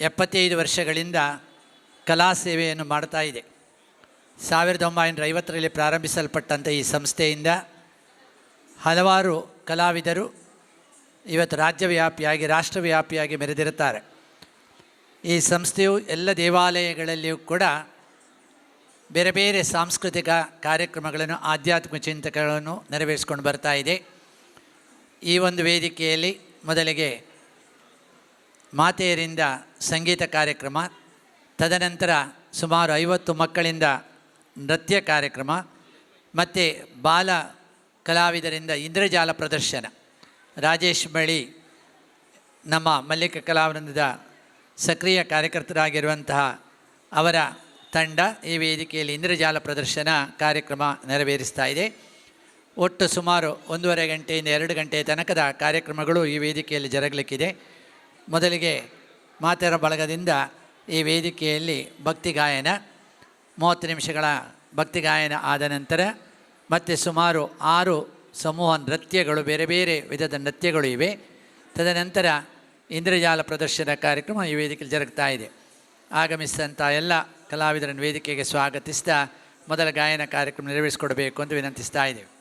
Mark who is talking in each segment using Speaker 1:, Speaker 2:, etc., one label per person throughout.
Speaker 1: ಎಪ್ಪತ್ತೈದು ವರ್ಷಗಳಿಂದ ಕಲಾ ಸೇವೆಯನ್ನು ಮಾಡ್ತಾ ಇದೆ. ಸಾವಿರದ ಒಂಬೈನೂರ ಐವತ್ತರಲ್ಲಿ ಪ್ರಾರಂಭಿಸಲ್ಪಟ್ಟಂಥ ಈ ಸಂಸ್ಥೆಯಿಂದ ಹಲವಾರು ಕಲಾವಿದರು ಇವತ್ತು ರಾಜ್ಯವ್ಯಾಪಿಯಾಗಿ, ರಾಷ್ಟ್ರವ್ಯಾಪಿಯಾಗಿ ಮೆರೆದಿರುತ್ತಾರೆ. ಈ ಸಂಸ್ಥೆಯು ಎಲ್ಲ ದೇವಾಲಯಗಳಲ್ಲಿಯೂ ಕೂಡ ಬೇರೆ ಬೇರೆ ಸಾಂಸ್ಕೃತಿಕ ಕಾರ್ಯಕ್ರಮಗಳನ್ನು, ಆಧ್ಯಾತ್ಮಿಕ ಚಿಂತನೆಗಳನ್ನು ನೆರವೇರಿಸ್ಕೊಂಡು ಬರ್ತಾ ಇದೆ. ಈ ಒಂದು ವೇದಿಕೆಯಲ್ಲಿ ಮೊದಲಿಗೆ ಮಾತೆಯರಿಂದ ಸಂಗೀತ ಕಾರ್ಯಕ್ರಮ, ತದನಂತರ ಸುಮಾರು ಐವತ್ತು ಮಕ್ಕಳಿಂದ ನೃತ್ಯ ಕಾರ್ಯಕ್ರಮ, ಮತ್ತು ಬಾಲ ಕಲಾವಿದರಿಂದ ಇಂದ್ರಜಾಲ ಪ್ರದರ್ಶನ. ರಾಜೇಶ್ ಬಳಿ ನಮ್ಮ ಮಲ್ಲಿಕ ಕಲಾವೃಂದದ ಸಕ್ರಿಯ ಕಾರ್ಯಕರ್ತರಾಗಿರುವಂತಹ ಅವರ ತಂಡ ಈ ವೇದಿಕೆಯಲ್ಲಿ ಇಂದ್ರಜಾಲ ಪ್ರದರ್ಶನ ಕಾರ್ಯಕ್ರಮ ನೆರವೇರಿಸ್ತಾ ಇದೆ. ಒಟ್ಟು ಸುಮಾರು ಒಂದೂವರೆ ಗಂಟೆಯಿಂದ ಎರಡು ಗಂಟೆ ತನಕದ ಕಾರ್ಯಕ್ರಮಗಳು ಈ ವೇದಿಕೆಯಲ್ಲಿ ಜರಗಲಿಕ್ಕಿದೆ. ಮೊದಲಿಗೆ ಮಾತೆರ ಬಳಗದಿಂದ ಈ ವೇದಿಕೆಯಲ್ಲಿ ಭಕ್ತಿ ಗಾಯನ, ಮೂವತ್ತು ನಿಮಿಷಗಳ ಭಕ್ತಿ ಗಾಯನ ಆದ ನಂತರ ಮತ್ತೆ ಸುಮಾರು ಆರು ಸಮೂಹ ನೃತ್ಯಗಳು, ಬೇರೆ ಬೇರೆ ವಿಧದ ನೃತ್ಯಗಳು ಇವೆ. ತದನಂತರ ಇಂದ್ರಜಾಲ ಪ್ರದರ್ಶನ ಕಾರ್ಯಕ್ರಮ ಈ ವೇದಿಕೆಯಲ್ಲಿ ಜರುಗ್ತಾ ಇದೆ. ಆಗಮಿಸಿದಂಥ ಎಲ್ಲ ಕಲಾವಿದರನ್ನು ವೇದಿಕೆಗೆ ಸ್ವಾಗತಿಸ್ತಾ ಮೊದಲ ಗಾಯನ ಕಾರ್ಯಕ್ರಮ ನೆರವೇರಿಸಿಕೊಡಬೇಕು ಅಂತ ವಿನಂತಿಸ್ತಾ ಇದ್ದೇವೆ.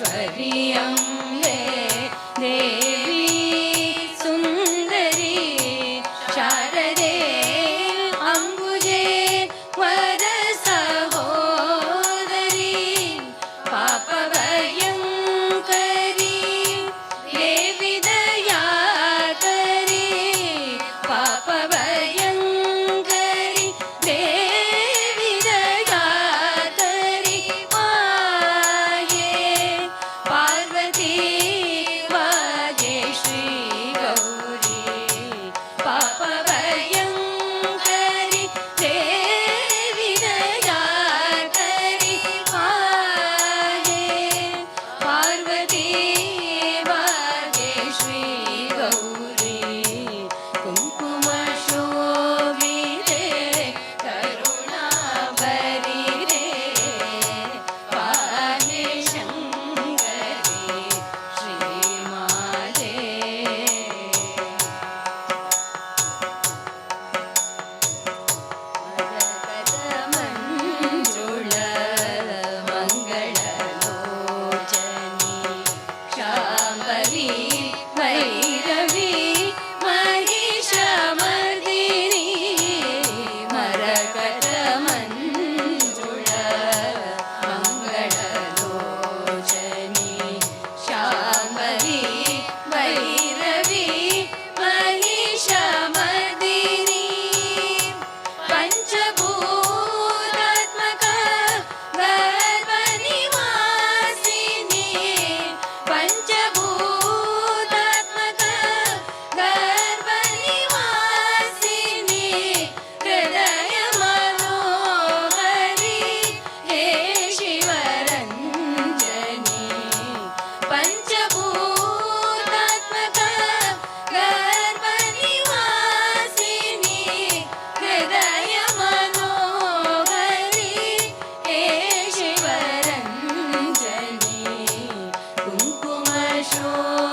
Speaker 2: ईश्वरीयम् 说。